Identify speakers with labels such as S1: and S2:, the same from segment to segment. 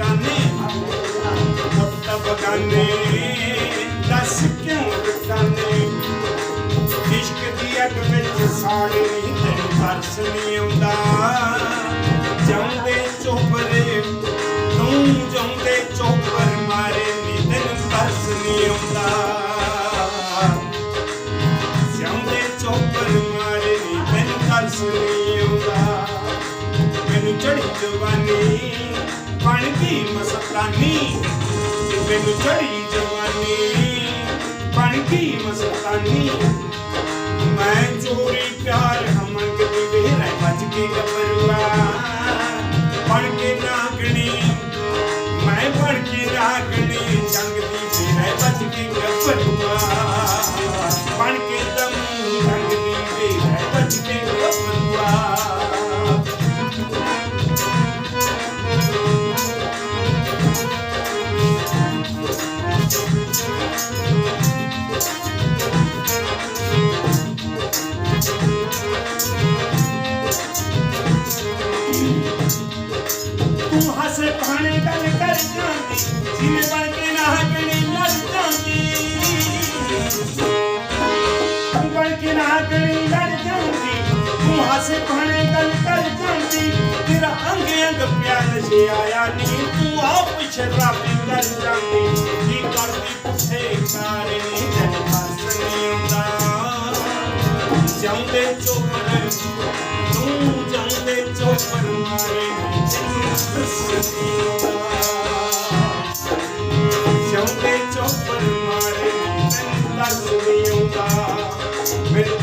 S1: ਬਗਾਨੇ। ਪੁੱਤ ਬਗਾਨੇ। ਦੱਸ ਕਿਉਂ ਬਗਾਨੇ? ਇਸ਼ਕ ਦੀ ਅੱਗ ਵਿੱਚ ਸਾੜੇ ਤੈਨੂੰ ਤਰਸ ਨਹੀਂ ਆਉਂਦਾ। ਜਾਉਂਦੇ ਚੋਪਰੇ ਤੂੰ ਜਾਉਂਦੇ ਚੋਪਰ ਮਾਰੇ ਨਹੀਂ ਤੈਨੂੰ ਨਹੀਂ ਆਉਂਦਾ। ਜਾਉਂਦੇ ਚੋਪਰ ਮਾਰੇ ਨਹੀਂ ਤੈਨੂੰ ਤਰਸ ਨਹੀਂ ਆਉਂਦਾ। ਮੈਨੂੰ ਚੜੀ ਜਵਾਨੀ ਬਣ ਗਈ ਮੈਨੂੰ ਚੜੀ ਜਵਾਨੀ ਬਣ ਗਈ ਮਸਤਾਨੀ ਮੈਂ ਚੋਰੀ ਤੂੰ ਹੱਸੇ ਭਾਣੇ ਗੱਲ ਕਰ ਜਾਂਦੀ, ਜਿਵੇਂ ਬਣ ਕੇ ਨਾ ਹੱਕਣੀ ਲੜ ਜਾਂਦੀ। ਬਣ ਕੇ ਨਾ ਹੱਕਣੀ ਲੜ ਜਾਂਦੀ, ਤੂੰ ਹੱਸੇ ਭਾਣੇ ਗੱਲ ਕਰ ਜਾਂਦੀ। ਤੇਰਾ ਅੰਗ ਅੰਗ ਪਿਆਰ ਨਸ਼ੇ ਆਇਆ ਨੀ, ਤੂੰ ਆਪ ਸ਼ਰਾਬੀ ਕਰ ਜਾਂਦੀ। ਕੀ ਕਰਦੀ ਪੁੱਠੇ ਕਾਰੇ ਜਾਂਦੇ ਚੋਪਰ ਤੂੰ ਜਾਂਦੇ ਚੋਪਰ ਮਾਰੇ ਜਾਂਦੇ ਚੋਪਰ ਮਾਰੇ ਤੈਨੂੰ ਹੱਸਦੀ ਆਉਂਦਾ ਮੈਨੂੰ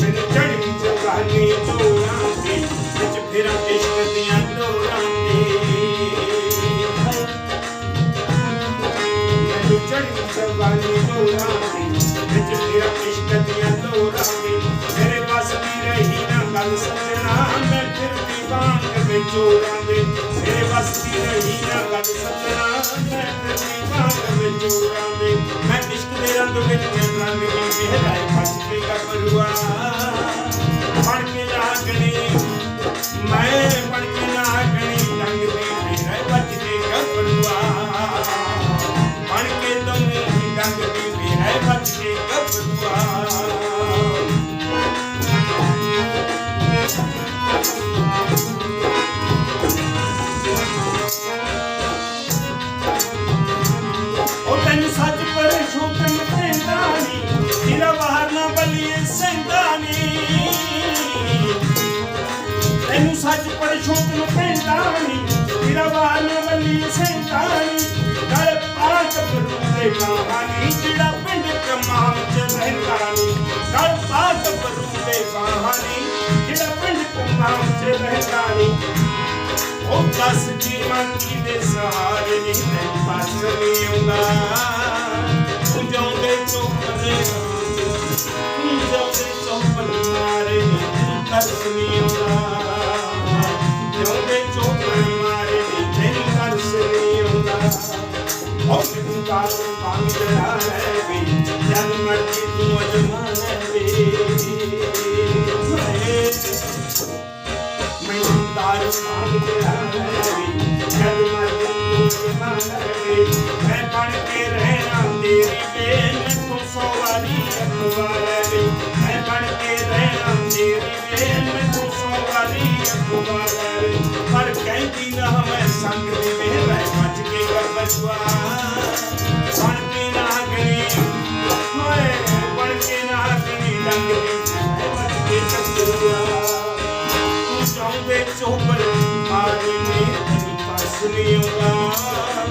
S1: ਮੈਨੂੰ ਚੜੀ ਜਵਾਨੀ ਜੋੜਾਂ ਤੇ ਵਿੱਚ ਫਿਰਾਂ ਇਸ਼ਕ ਦੀਆਂ ਲੋੜਾਂ ਤੇ ਮੈਨੂੰ ਚੜੀ ਜਵਾਨੀ ਲੋੜਾਂ ਲੋੜਾਂ ਮੇਰੇ ਵੱਸ ਦੀ ਰਹੀ ਨਾ ਗੱਲ ਸੱਜਣਾ ਮੈਂ ਫਿਰਦੀ ਬਾਂਗ ਵਿੱਚ ਜੋੜਾਂ ਮੇਰੇ ਵੱਸ ਦੀ ਰਹੀ ਨਾ ਗੱਲ ਸੱਜਣਾ ਮੈਂ ਫਿਰਦੀ ਬਾਂਗ ਵਿੱਚ ਜੋੜਾਂ ਦੇ ਮੈਂ ਇਸ਼ਕ ਦੇ ਰੰਗ ਵਿੱਚ ਰੰਗ ਦੀ ਵਿਹਰਾਏ ਫਸ ਕੇ ਗੱਭਰੂਆ ਤੈਨੂੰ ਸੱਚ ਪਰ ਛੋਟਨ ਪੈਂਦਾ ਨੀ ਤੇਰਾ ਬਾਹਰ ਨਾ ਬਲੀਏ ਦੇ ਕਹਾਣੀ ਜਿਹੜਾ ਪਿੰਡ ਕਮਾਮ ਚ ਰਹਿੰਦਾ ਨੀ ਗਲ ਪਾਟ ਬਰੂ ਦੇ ਕਹਾਣੀ ਜਿਹੜਾ ਪਿੰਡ ਕਮਾਮ ਚ ਰਹਿੰਦਾ ਨੀ ਉਹ ਦਸ ਜੀਵਨ ਕੀ ਦੇ ਸਾਰੇ ਨਹੀਂ ਤੈਨੂੰ ਪਾਸ ਨਹੀਂ ਆਉਂਦਾ। ਤੂੰ ਜਾਉਂਦੇ ਚੋਪਰੇ ਤੂੰ ਜਾਉਂਦੇ ਚੋਪਰ ਮਾਰੇ ਨਹੀਂ ਤਰਸ ਰਹਿਣਾ ਤੇਰੀ ਵੇਲ ਤੂੰ ਸੋ ਵਾਰੀ ਸੰਗ ਦੀ ਵੇਲੇ ਬਚ ਕੇ ਗਰਬਚਵਾ ਬਣ ਕੇ ਤੂੰ